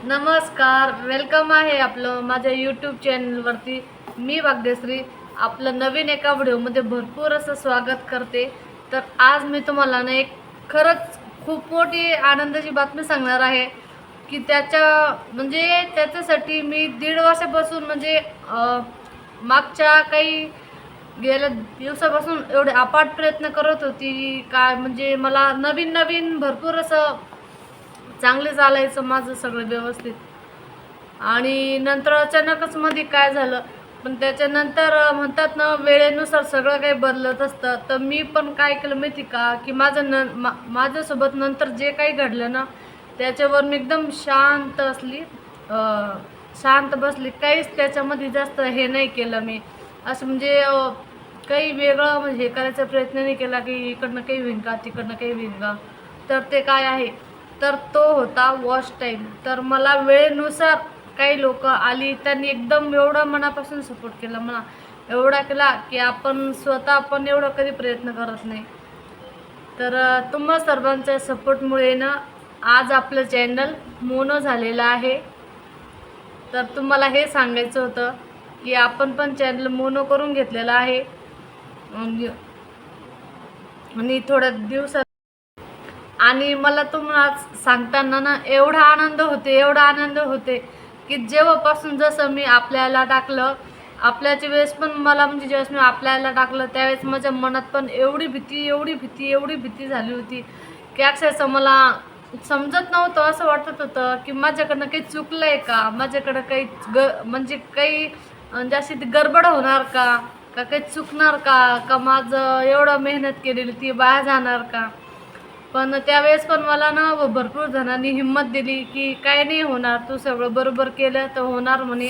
नमस्कार वेलकम आहे आपलं माझ्या यूट्यूब चॅनलवरती मी भाग्यश्री आपलं नवीन एका व्हिडिओमध्ये भरपूर असं स्वागत करते. तर आज मी तुम्हाला ना एक खरंच खूप मोठी आनंदाची बातमी सांगणार आहे की त्याच्या म्हणजे त्याच्यासाठी मी दीड वर्षापासून म्हणजे मागच्या काही गेल्या दिवसापासून एवढे अपाट प्रयत्न करत होती काय म्हणजे मला नवीन नवीन भरपूर असं चांगले चालायचं माझं सगळं व्यवस्थित. आणि नंतर अचानकच मध्ये काय झालं पण त्याच्यानंतर म्हणतात ना वेळेनुसार सगळं काही बदलत असतं. तर मी पण काय केलं माहिती का की माझं न मा माझ्यासोबत नंतर जे काही घडलं ना त्याच्यावर मी एकदम शांत असली शांत बसली. काहीच त्याच्यामध्ये जास्त हे नाही केलं मी. असं म्हणजे काही वेगळं म्हणजे हे करायचा प्रयत्न नाही केला की इकडनं काही विणका तिकडनं काही विणका. तर ते काय आहे तर तो होता वॉच टाईम तर मला वेळेनुसार काही लोक आली त्यांनी एकदम एवढा मनापासून सपोर्ट केला मला एवढा केला की आपण स्वतः आपण एवढं कधी प्रयत्न करत नाही. तर तुम्हा सर्वांच्या सपोर्टमुळे ना आज आपलं चॅनल मोनो झालेलं आहे. तर तुम्हाला हे सांगायचं होतं की आपण पण चॅनल मोनो करून घेतलेलं आहे. आणि थोड्या दिवसात आणि मला तुम्हाला सांगताना ना एवढा आनंद होते एवढा आनंद होते की जेव्हापासून जसं मी आपल्याला टाकलं आपल्याच्या वेळेस पण मला म्हणजे ज्यावेळेस मी आपल्याला टाकलं त्यावेळेस माझ्या मनात पण एवढी भीती एवढी भीती एवढी भीती झाली होती की अक्षरशः मला समजत नव्हतं असं वाटत होतं की माझ्याकडनं काही चुकलं आहे का? माझ्याकडं काही ग म्हणजे काही म्हणजे अशी ती गडबड होणार का? का काही चुकणार का? का माझं एवढं मेहनत केलेली ती बाहेर जाणार का? पण त्यावेळेस पण मला ना भरपूर जणांनी हिंमत दिली की काय नाही होणार तू सगळं बरोबर केलं तर होणार म्हणे.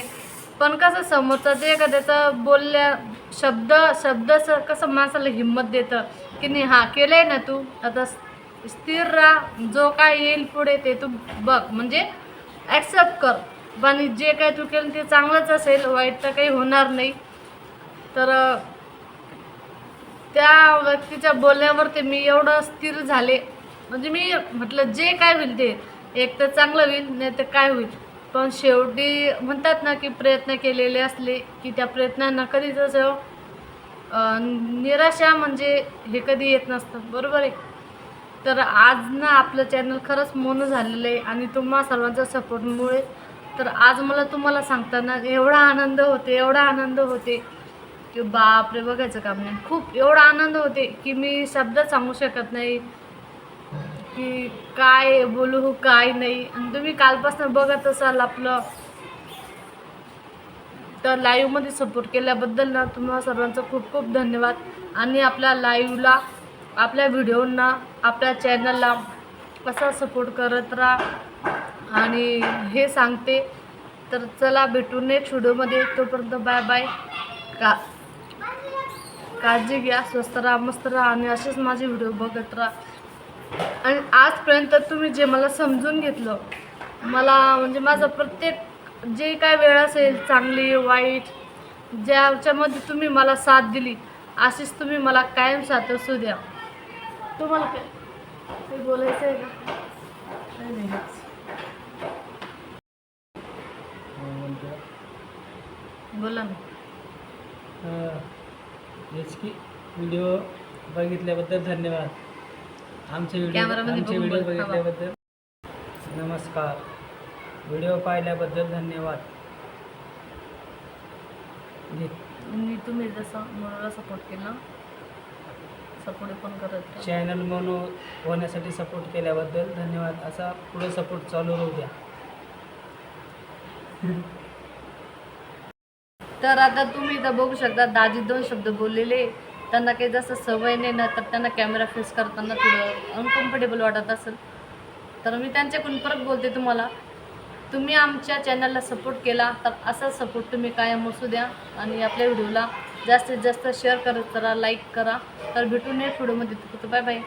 पण कसं समोरचा ते त्याचं बोलल्या शब्द शब्द कसं माणसाला हिंमत देतं की नाही हा केलंय ना तू आता स्थिर राहा जो काय येईल पुढे ते तू बघ. म्हणजे ॲक्सेप्ट कर. पण जे काय तू केलं ते चांगलंच असेल वाईट तर काही होणार नाही. तर त्या व्यक्तीच्या बोलण्यावरती मी एवढं स्थिर झाले. म्हणजे मी म्हटलं जे काय होईल ते एक तर चांगलं होईल नाही तर काय होईल. पण शेवटी म्हणतात ना की प्रयत्न केलेले असले की त्या प्रयत्नांना कधीच असं निराशा म्हणजे हे कधी येत नसतं. बरोबर आहे? तर आज ना आपलं चॅनल खरंच मोन झालेलं आहे आणि तुम्हा सर्वांच्या सपोर्टमुळे तर आज मला तुम्हाला सांगताना एवढा आनंद होते एवढा आनंद होते की बापरे बघायचं काम नाही. खूप एवढा आनंद होते की मी शब्द सांगू शकत नाही. की काय बोलू काय नाही. आणि तुम्ही कालपासून बघत असाल आपलं. तर लाईव्हमध्ये सपोर्ट केल्याबद्दल ना तुम्हाला सर्वांचं खूप खूप धन्यवाद. आणि आपल्या लाईव्हला आपल्या व्हिडिओंना आपल्या चॅनलला कसा सपोर्ट करत राहा. आणि हे सांगते. तर चला भेटू नेक्स्ट व्हिडिओमध्ये तोपर्यंत बाय बाय का काळजी घ्या स्वस्त राहा मस्त राहा आणि असेच माझे व्हिडिओ बघत राहा. आणि आजपर्यंत तुम्ही जे मला समजून घेतलं मला म्हणजे माझं प्रत्येक जे काय वेळ असेल चांगली वाईट ज्याच्यामध्ये तुम्ही मला साथ दिली अशीच तुम्ही मला कायम साथ असू द्या. तुम्हाला काय? बोलायचं आहे का. बोला ना. हेच की व्हिडिओ बघितल्याबद्दल धन्यवाद आमचे व्हिडिओ कॅमेरामध्ये आमचे बघून व्हिडिओ बोल. हा. बघितल्याबद्दल नमस्कार व्हिडिओ पाहिल्याबद्दल धन्यवाद हे मी तुम्ही जसं मला सपोर्ट केला सपोर्ट पण करत राहा. चॅनल म्हणून होण्यासाठी सपोर्ट केल्याबद्दल धन्यवाद असा पुढे सपोर्ट चालू राहू द्या तर आता तुम्ही इथं बघू शकता दाजी दोन शब्द बोललेले. त्यांना काही जास्त सवय नाही ना तर त्यांना कॅमेरा फेस करताना थोडं अनकम्फर्टेबल वाटत असेल. तर मी त्यांच्याकडून परत बोलते तुम्हाला. तुम्ही आमच्या चॅनलला सपोर्ट केला तर असा सपोर्ट तुम्ही कायम असू द्या आणि आपल्या व्हिडिओला जास्तीत जास्त शेअर करत करा लाईक करा. तर भेटून नेक्स्ट व्हिडिओमध्ये बाय बाय